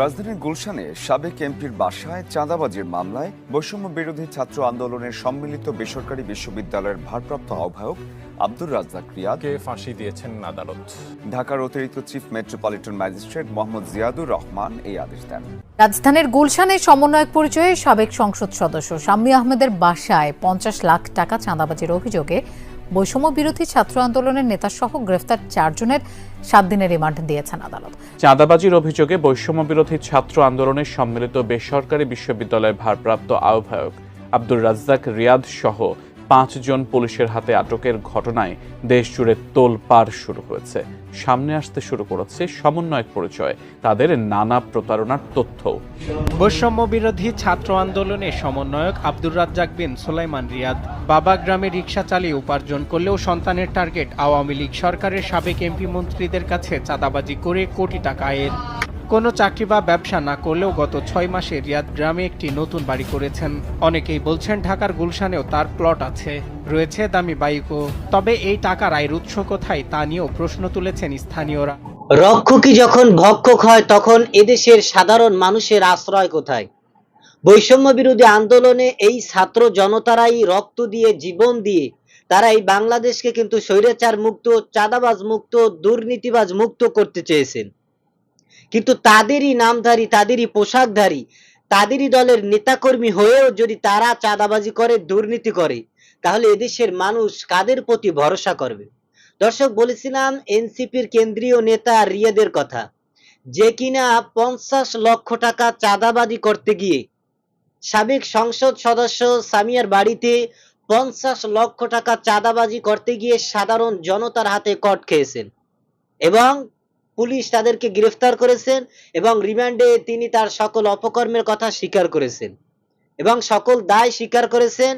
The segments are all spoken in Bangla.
রাজধানীর গুলশানে সাবেক এমপির বাসায় চাঁদাবাজির মামলায় বৈষম্য বিরোধী ছাত্র আন্দোলনের সম্মিলিত বেসরকারি বিশ্ববিদ্যালয়ের ভারপ্রাপ্ত আহ্বায়ক আব্দুর রাজ্জাক রিয়াদ কে ফাঁসি দিয়েছেন আদালত। ঢাকার অতিরিক্ত chief metropolitan magistrate Mohammad Ziadur Rahman এই আদেশ দেন। রাজধানীর গুলশানে সমন্বয়ক পরিচয়ে সাবেক সংসদ সদস্য শাম্মী আহমেদের বাসায় পঞ্চাশ লাখ টাকা চাঁদাবাজির অভিযোগে বৈষম্য বিরোধী ছাত্র আন্দোলনের নেতা সহ গ্রেফতার চারজনের সাত দিনের রিমান্ড দিয়েছেন আদালত। চাঁদাবাজির অভিযোগে বৈষম্য বিরোধী ছাত্র আন্দোলনের সম্মিলিত বেসরকারি বিশ্ববিদ্যালয়ের ভারপ্রাপ্ত আহ্বায়ক আব্দুর রাজ্জাক রিয়াদ সহ পাঁচজন পুলিশের হাতে আটকের ঘটনায় দেশজুড়ে তোলপাড় শুরু হয়েছে। সামনে আসতে শুরু করেছে সমন্বয়ক পরিচয়, তাদের নানা প্রতারণার তথ্য বৈষম্য বিরোধী ছাত্র আন্দোলনে সমন্বয়ক আব্দুর রাজ্জাক বিন সোলাইমান রিয়াদ, বাবা গ্রামে রিক্সা চালিয়ে উপার্জন করলেও সন্তানের টার্গেট আওয়ামী লীগ সরকারের সাবেক এমপি মন্ত্রীদের কাছে চাঁদাবাজি করে কোটি টাকা আয়ের। কোনো চাকরি বা ব্যবসা না করলেও গত ছয় মাসে রিয়াদ গ্রামে একটি নতুন বাড়ি করেছেন। অনেকেই বলছেন ঢাকার গুলশানেও তার প্লট আছে। রয়েছে দামি বাইকও। তবে এই টাকার আয়ের উৎস কোথায় তা নিয়েও প্রশ্ন তুলেছেন স্থানীয়রা। রক্ষকই যখন ভক্ষক হয়, তখন এদেশের সাধারণ মানুষের আশ্রয় কোথায়? বৈষম্য বিরোধী আন্দোলনে এই ছাত্র জনতারাই রক্ত দিয়ে জীবন দিয়ে তারা এই বাংলাদেশকে কিন্তু স্বৈরাচার মুক্ত, চাঁদাবাজ মুক্ত, দুর্নীতিবাজ মুক্ত করতে চেয়েছেন। কিন্তু তাদেরই নামধারী, তাদেরই পোশাকধারী, তাদেরই দলের নেতাকর্মী হয়েও যদি তারা চাঁদাবাজি করে, দুর্নীতি করে, তাহলে এদেশের মানুষ কাদের প্রতি ভরসা করবে? দর্শক, বলেছিলাম এনসিপির কেন্দ্রীয় নেতা রিয়াদের কথা, যে কিনা পঞ্চাশ লক্ষ টাকা চাঁদাবাজি করতে গিয়ে সাবেক সংসদ সদস্য সামিয়ার বাড়িতে পঞ্চাশ লক্ষ টাকা চাঁদাবাজি করতে গিয়ে সাধারণ জনতার হাতে কট খেয়েছেন। এবং পুলিশ তাদেরকে গ্রেফতার করেছেন এবং রিমান্ডে তিনি তার সকল অপকর্মের কথা স্বীকার করেছেন। এবং সকল দায় স্বীকার করেছেন।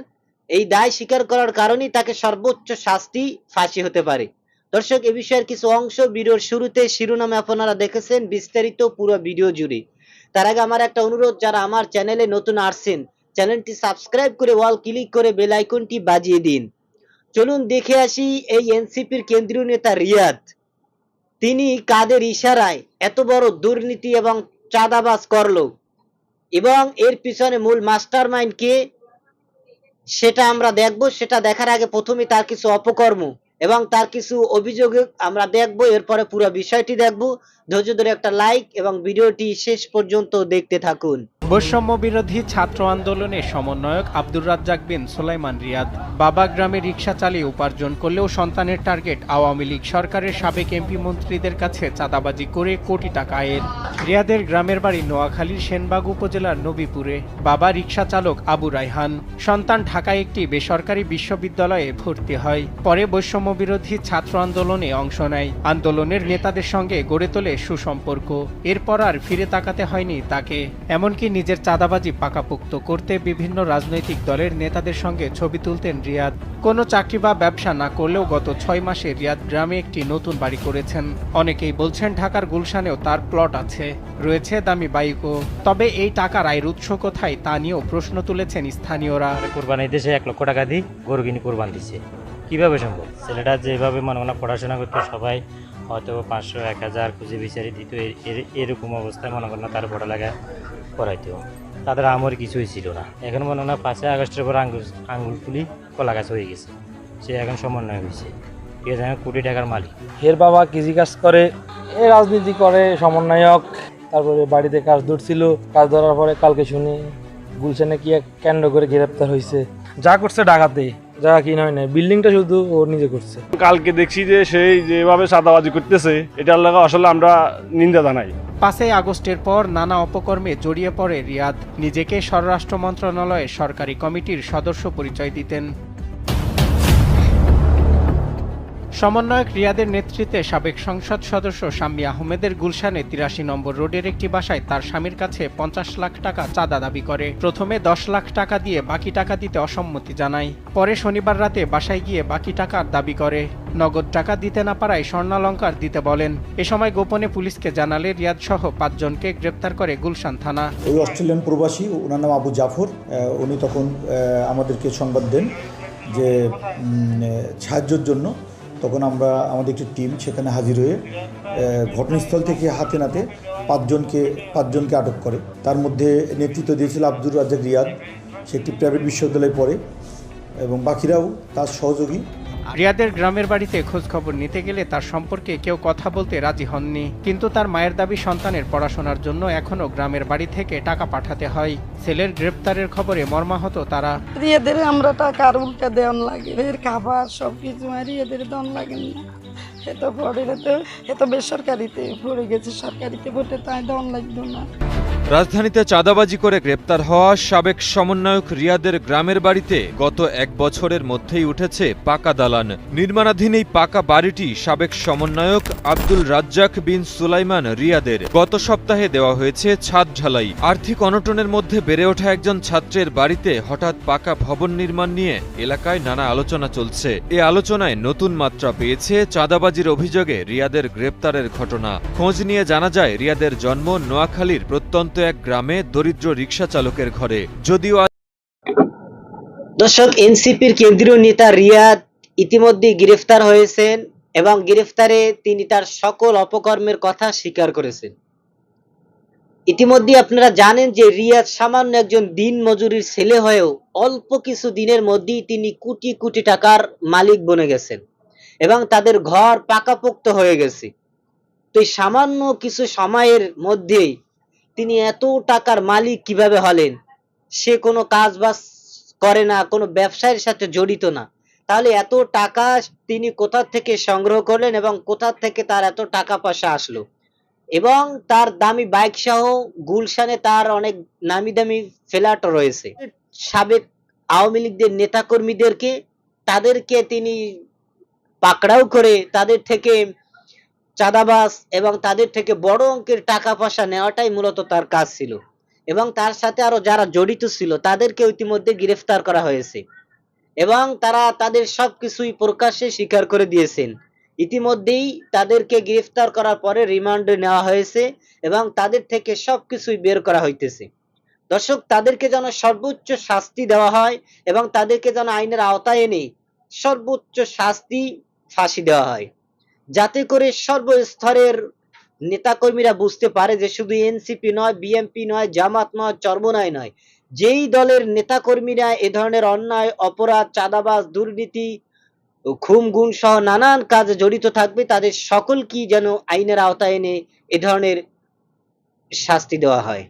এই দায় স্বীকার করার কারণেই তাকে সর্বোচ্চ শাস্তি ফাঁসি হতে পারে। দর্শক, এ বিষয়ের কিছু অংশ ভিডিওর শুরুতে শিরোনামে আপনারা দেখেছেন, বিস্তারিত পুরো ভিডিও জুড়ে। তার আগে আমার একটা অনুরোধ, যারা আমার চ্যানেলে নতুন আসছেন, চ্যানেলটি সাবস্ক্রাইব করে ওয়াল ক্লিক করে বেল আইকনটি বাজিয়ে দিন। চলুন দেখে আসি এই এনসিপির কেন্দ্রীয় নেতা রিয়াদ। তিনি কাদের ইশারায় এত বড় দুর্নীতি এবং চাঁদাবাজ করল এবং এর পিছনে মূল মাস্টার মাইন্ড কে সেটা আমরা দেখব, সেটা দেখার আগে প্রথমে তার কিছু অপকর্ম এবং তার কিছু অভিযোগ আমরা দেখব, এরপরে পুরো বিষয়টি দেখব। ধৈর্য ধরে একটা লাইক এবং ভিডিওটি শেষ পর্যন্ত দেখতে থাকুন। বৈষম্য বিরোধী ছাত্র আন্দোলনে সমন্বয়ক আব্দুর রাজ্জাক বিন সোলাইমান রিয়াদ বাবা গ্রামে রিক্সা চালিয়ে উপার্জন করলেও সন্তানের টার্গেট আওয়ামী লীগ সরকারের সাবেক এমপি মন্ত্রীদের কাছে চাঁদাবাজি করে কোটি টাকা আয়ের। রিয়াদের গ্রামের বাড়ি নোয়াখালীর সেনবাগ উপজেলার নবীপুরে বাবা রিক্সা চালক আবু রায়হান সন্তান ঢাকায় একটি বেসরকারি বিশ্ববিদ্যালয়ে ভর্তি হয়। পরে বৈষম্য বিরোধী ছাত্র আন্দোলনে অংশ নেয়। আন্দোলনের নেতাদের সঙ্গে গড়ে তোলে সুসম্পর্ক। এরপর আর ফিরে তাকাতে হয়নি তাকে। এমনকি নিজের চাঁদাবাজি পাকাপোক্ত করতে বিভিন্ন রাজনৈতিক দলের নেতাদের সঙ্গে ছবি তুলতেন রিয়াদ। কোনো চাকরি বা ব্যবসা না করলেও গত ছয় মাসে রিয়াদ গ্রামে একটি নতুন বাড়ি করেছেন। অনেকেই বলছেন ঢাকার গুলশানেও তার প্লট আছে। রয়েছে দামি বাইকও। তবে এই টাকার আয়ের উৎস কোথায় তা নিয়েও প্রশ্ন তুলেছেন স্থানীয়রা। কোরবানি দেশে এক লক্ষ টাকা দিয়ে গরু কিনে কোরবান দিচ্ছে কীভাবে সম্ভব? ছেলেটা যেভাবে মনে মনে পড়াশোনা করতো, সবাই হয়তো পাঁচশো, এক হাজার খুঁজে বিচারি দিত। এরকম অবস্থায় মনে করেন তার পড়ালেখা করাইতো। তাদের আমর কিছুই ছিল না। এখন মনে হয় পাঁচই আগস্টের পর আঙ্গুল আঙ্গুল তুলি কলা গাছ হয়ে গেছে। সে এখন সমন্বয় হয়েছে। ঠিক আছে কোটি টাকার মালিক। এর বাবা কৃষি কাজ করে, এ রাজনীতি করে, সমন্বয়ক, তারপরে বাড়িতে কাজ ধরছিল। কাজ ধরার পরে কালকে শুনি, গুলশানে কি এক কেন্দ্র করে গ্রেপ্তার হয়েছে যা করছে ঢাকাতে। যা কি নয় না বিল্ডিংটা শুধু ও নিজে করছে। কালকে দেখছি যে সেই যেভাবে সাদাবাজি করতেছে এটার লাগা আসলে আমরা নিন্দা জানাই। পাঁচই আগস্টের পর নানা অপকর্মে জড়িয়ে পড়ে রিয়াদ। নিজেকে স্বরাষ্ট্র মন্ত্রণালয়ের সরকারি কমিটির সদস্য পরিচয় দিতেন। সমন্বয়ক রিয়াদের নেতৃত্বে সাবেক সংসদ সদস্য শাম্মী আহমেদের গুলশানে তিরাশি নম্বর রোডের একটি বাসায় তার স্বামীর কাছে পঞ্চাশ লাখ টাকা চাঁদা দাবি করে। প্রথমে দশ লাখ টাকা দিয়ে বাকি টাকা দিতে অসম্মতি জানায়। পরে শনিবার রাতে বাসায় গিয়ে বাকি টাকার দাবি করে। নগদ টাকা দিতে না পারায় স্বর্ণালঙ্কার দিতে বলেন। এ সময় গোপনে পুলিশকে জানালে রিয়াদ সহ পাঁচজনকে গ্রেপ্তার করে গুলশান থানা। ওই অস্ট্রেলিয়ান প্রবাসী, ওনার নাম আবু জাফর। উনি তখন আমাদেরকে সংবাদ দেন যে সাহায্যের জন্য তখন আমরা আমাদের একটি টিম সেখানে হাজির হয়ে ঘটনাস্থল থেকে হাতে নাতে পাঁচজনকে পাঁচজনকে আটক করে। তার মধ্যে নেতৃত্ব দিয়েছিল আব্দুর রাজ্জাক রিয়াদ। সে একটি প্রাইভেট বিশ্ববিদ্যালয়ে পড়ে এবং বাকিরাও তার সহযোগী। রিয়াদের গ্রামের বাড়িতে খোঁজ খবর নিতে গেলে তার সম্পর্কে কেউ কথা বলতে রাজি হননি। কিন্তু তার মায়ের দাবি সন্তানের পড়াশোনার জন্য এখনও গ্রামের বাড়ি থেকে টাকা পাঠাতে হয়। ছেলের গ্রেপ্তারের খবরে মর্মাহত তারা। এদের আমরা টাকা আর উল্টা দেন লাগে। এর খাবার সব কিছু আর এদের দেওয়ান লাগে না। এত পড়ে তো এত বেসরকারিতে পড়ে গেছে। সরকারিতে ভোটে তাই দেওয়ান লাগতো না। রাজধানীতে চাঁদাবাজি করে গ্রেপ্তার হওয়া সাবেক সমন্বয়ক রিয়াদের গ্রামের বাড়িতে গত এক বছরের মধ্যেই উঠেছে পাকা দালান। নির্মাণাধীন এই পাকা বাড়িটি সাবেক সমন্বয়ক আব্দুল রাজ্জাক বিন সুলাইমান রিয়াদের। গত সপ্তাহে দেওয়া হয়েছে ছাদ ঢালাই। আর্থিক অনটনের মধ্যে বেড়ে ওঠা একজন ছাত্রের বাড়িতে হঠাৎ পাকা ভবন নির্মাণ নিয়ে এলাকায় নানা আলোচনা চলছে। এ আলোচনায় নতুন মাত্রা পেয়েছে চাঁদাবাজির অভিযোগে রিয়াদের গ্রেপ্তারের ঘটনা। খোঁজ নিয়ে জানা যায়, রিয়াদের জন্ম নোয়াখালীর প্রত্যন্ত এক গ্রামে দরিদ্র রিকশা চালকের ঘরে। যদিও দর্শক, এনসিপির কেন্দ্রীয় নেতা রিয়াদ ইতিমধ্যে গ্রেফতার হয়েছেন এবং গ্রেফতারে তিনি তার সকল অপকর্মের কথা স্বীকার করেছেন। ইতিমধ্যে আপনারা জানেন যে রিয়াদ সামান্য একজন দিন মজুরির ছেলে হয়েও অল্প কিছু দিনের মধ্যেই তিনি কোটি কোটি টাকার মালিক বনে গেছেন এবং তাদের ঘর পাকাপোক্ত হয়ে গেছে। তো এই সামান্য কিছু সময়ের মধ্যেই তিনি এত টাকার মালিক কীভাবে হলেন? সে কোনো কাজ বাজ করে না, কোনো ব্যবসায়ের সাথে জড়িত না। তাহলে এত টাকা তিনি কোথা থেকে সংগ্রহ করলেন এবং কোথা থেকে তার এত টাকা পয়সা আসলো? এবং তার দামি বাইক সহ গুলশানে তার অনেক নামি দামি ফ্ল্যাট রয়েছে। সাবেক আওয়ামী লীগদের নেতাকর্মীদেরকে, তাদেরকে তিনি পাকড়াও করে তাদের থেকে চাঁদাবাস এবং তাদের থেকে বড় অঙ্কের টাকা পয়সা নেওয়াটাই মূলত তার কাজ ছিল। এবং তার সাথে আরও যারা জড়িত ছিল, তাদেরকে ইতিমধ্যে গ্রেফতার করা হয়েছে। এবং তারা তাদের সবকিছুই প্রকাশ্যে স্বীকার করে দিয়েছেন। ইতিমধ্যেই তাদেরকে গ্রেফতার করার পরে রিমান্ডে নেওয়া হয়েছে এবং তাদের থেকে সবকিছুই বের করা হইতেছে। দর্শক, তাদেরকে যেন সর্বোচ্চ শাস্তি দেওয়া হয় এবং তাদেরকে যেন আইনের আওতায় এনে সর্বোচ্চ শাস্তি ফাঁসি দেওয়া হয়। যাতে করে সর্বস্তরের নেতাকর্মীরা বুঝতে পারে যে শুধু এনসিপি নয় বিএমপি নয়, জামাত নয় চর্মনায় নয়। যেই দলের নেতাকর্মীরা এ ধরনের অন্যায়, অপরাধ, চাঁদাবাজ, দুর্নীতি খুম গুণ সহ নানান কাজে জড়িত থাকবে, তাদের সকলকে যেন আইনের আওতায় এনে এ ধরনের শাস্তি দেওয়া হয়।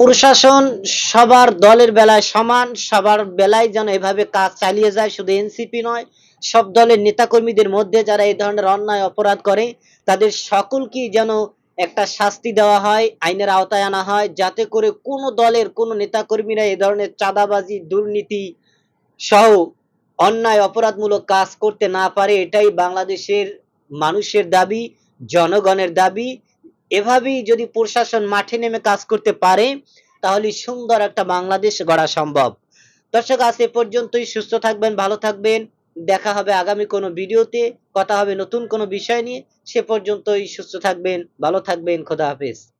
প্রশাসন সবার দলের বেলায় সমান, সবার বেলায় যেন এভাবে কাজ চালিয়ে যায়, শুধু এনসিপি নয় সব দলের নেতাকর্মীদের মধ্যে যারা এই ধরনের অন্যায় অপরাধ করে, তাদের সকলকেই যেন একটা শাস্তি দেওয়া হয়, আইনের আওতায় আনা হয়, যাতে করে কোনো দলের কোনো নেতাকর্মীরা এই ধরনের চাঁদাবাজি, দুর্নীতি সহ অন্যায় অপরাধমূলক কাজ করতে না পারে, এটাই বাংলাদেশের মানুষের দাবি, জনগণের দাবি। এভাবেই যদি প্রশাসন মাঠে নেমে কাজ করতে পারে, তাহলে সুন্দর একটা বাংলাদেশ গড়া সম্ভব। দর্শক, আজ এ পর্যন্তই। সুস্থ থাকবেন, ভালো থাকবেন। দেখা হবে আগামী কোনো ভিডিওতে, কথা হবে নতুন কোনো বিষয় নিয়ে। সে পর্যন্তই সুস্থ থাকবেন, ভালো থাকবেন, খোদা হাফেজ।